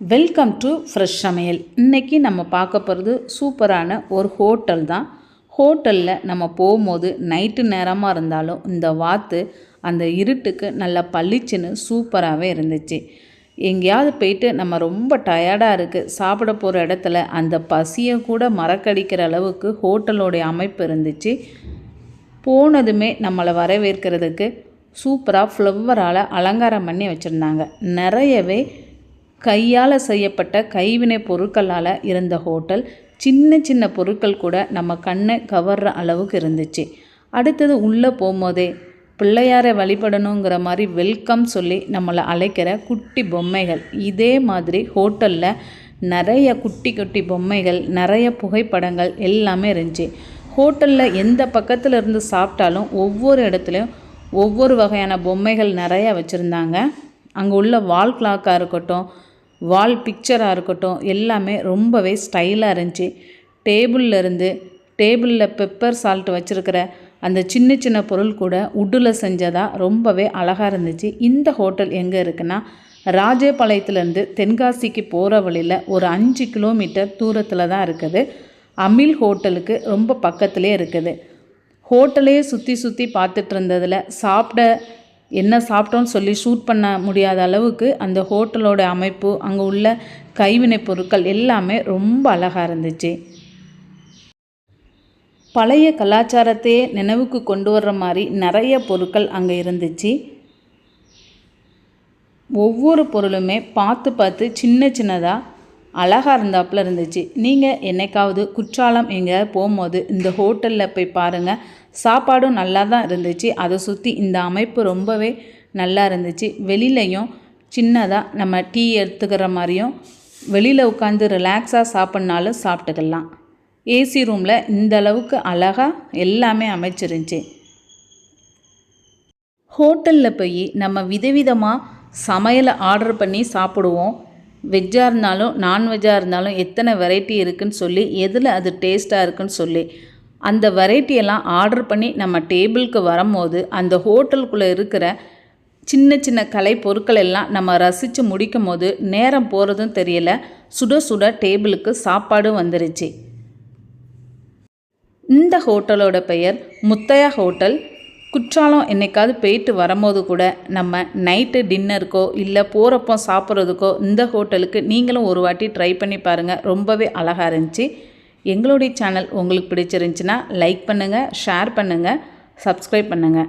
Welcome to fresh சமையல் இன்றைக்கி நம்ம பார்க்க போகிறது சூப்பரான ஒரு ஹோட்டல் தான். ஹோட்டலில் நம்ம போகும்போது நைட்டு நேரமாக இருந்தாலும் இந்த வாத்து அந்த இருட்டுக்கு நல்லா பளிச்சுன்னு சூப்பராகவே இருந்துச்சு. எங்கேயாவது போயிட்டு நம்ம ரொம்ப டயர்டாக இருக்குது சாப்பிட போகிற இடத்துல அந்த பசியை கூட மறக்கடிக்கிற அளவுக்கு ஹோட்டலோடைய அமைப்பு இருந்துச்சு. போனதுமே நம்மளை வரவேற்கிறதுக்கு சூப்பராக ஃப்ளவரால் அலங்காரம் பண்ணி வச்சுருந்தாங்க. நிறையவே கையால் செய்யப்பட்ட கைவினை பொருட்களால் இருந்த ஹோட்டல் சின்ன சின்ன பொருட்கள் கூட நம்ம கண்ணை கவர்ற அளவுக்கு இருந்துச்சு. அடுத்தது உள்ளே போகும்போதே பிள்ளையாரை வழிபடணுங்கிற மாதிரி வெல்கம் சொல்லி நம்மளை அழைக்கிற குட்டி பொம்மைகள். இதே மாதிரி ஹோட்டலில் நிறைய குட்டி குட்டி பொம்மைகள் நிறைய புகைப்படங்கள் எல்லாமே இருந்துச்சு. ஹோட்டலில் எந்த பக்கத்தில் இருந்து சாப்பிட்டாலும் ஒவ்வொரு இடத்துலையும் ஒவ்வொரு வகையான பொம்மைகள் நிறையா வச்சுருந்தாங்க. அங்கே உள்ள வால் கிளாக்காக இருக்கட்டும் வால் பிக்சராக இருக்கட்டும் எல்லாமே ரொம்பவே ஸ்டைலாக இருந்துச்சு. டேபிளில் இருந்து டேபிளில் பெப்பர் சால்ட் வச்சுருக்கிற அந்த சின்ன சின்ன பொருள் கூட உட்டில் செஞ்சதாக ரொம்பவே அழகாக இருந்துச்சு. இந்த ஹோட்டல் எங்கே இருக்குன்னா ராஜபாளையத்துலேருந்து தென்காசிக்கு போகிற வழியில் ஒரு அஞ்சு கிலோமீட்டர் தூரத்தில் தான் இருக்குது. அமில் ஹோட்டலுக்கு ரொம்ப பக்கத்துலேயே இருக்குது. ஹோட்டலையே சுற்றி சுற்றி பார்த்துட்டு இருந்ததில் சாப்பிட என்ன சாப்பிட்டோன்னு சொல்லி ஷூட் பண்ண முடியாத அளவுக்கு அந்த ஹோட்டலோட அமைப்பு அங்கே உள்ள கைவினை பொருட்கள் எல்லாமே ரொம்ப அழகாக இருந்துச்சு. பழைய கலாச்சாரத்தையே நினைவுக்கு கொண்டு வர்ற மாதிரி நிறைய பொருட்கள் அங்கே இருந்துச்சு. ஒவ்வொரு பொருளுமே பார்த்து பார்த்து சின்ன சின்னதாக அழகாக இருந்தாப்புல இருந்துச்சு. நீங்கள் என்னைக்காவது குற்றாலம் எங்கே போகும்போது இந்த ஹோட்டலில் போய் பாருங்கள் சாப்பாடும் நல்லா தான் இருந்துச்சு. அதை சுற்றி இந்த அமைப்பு ரொம்பவே நல்லா இருந்துச்சு. வெளியிலையும் சின்னதாக நம்ம டீ எடுத்துக்கிற மாதிரியும் வெளியில் உட்காந்து ரிலாக்ஸாக சாப்பிட்னாலும் சாப்பிட்டுக்கலாம் ஏசி ரூமில் இந்த அளவுக்கு அழகாக எல்லாமே அமைச்சிருந்துச்சு. ஹோட்டலில் போய் நம்ம விதவிதமாக சமையலை ஆர்டர் பண்ணி சாப்பிடுவோம். வெஜ்ஜாக இருந்தாலும் நான்வெஜ்ஜாக இருந்தாலும் எத்தனை வெரைட்டி இருக்குதுன்னு சொல்லி எதில் அது டேஸ்ட்டாக இருக்குன்னு சொல்லி அந்த வெரைட்டியெல்லாம் ஆர்டர் பண்ணி நம்ம டேபிளுக்கு வரும்போது அந்த ஹோட்டலுக்குள்ளே இருக்கிற சின்ன சின்ன கலை பொருட்கள் எல்லாம் நம்ம ரசித்து முடிக்கும் போது நேரம் போகிறதும் தெரியல சுட சுட டேபிளுக்கு சாப்பாடும் வந்துருச்சு. இந்த ஹோட்டலோட பெயர் முத்தையா ஹோட்டல் குற்றாலம் என்னைக்காவது போயிட்டு வரும்போது கூட நம்ம நைட்டு டின்னருக்கோ இல்லை போகிறப்போ சாப்பிட்றதுக்கோ இந்த ஹோட்டலுக்கு நீங்களும் ஒரு வாட்டி ட்ரை பண்ணி பாருங்கள் ரொம்பவே அழகாக இருந்துச்சு. எங்களுடைய சேனல் உங்களுக்கு பிடிச்சிருந்துச்சின்னா லைக் பண்ணுங்கள் ஷேர் பண்ணுங்கள் சப்ஸ்கிரைப் பண்ணுங்கள்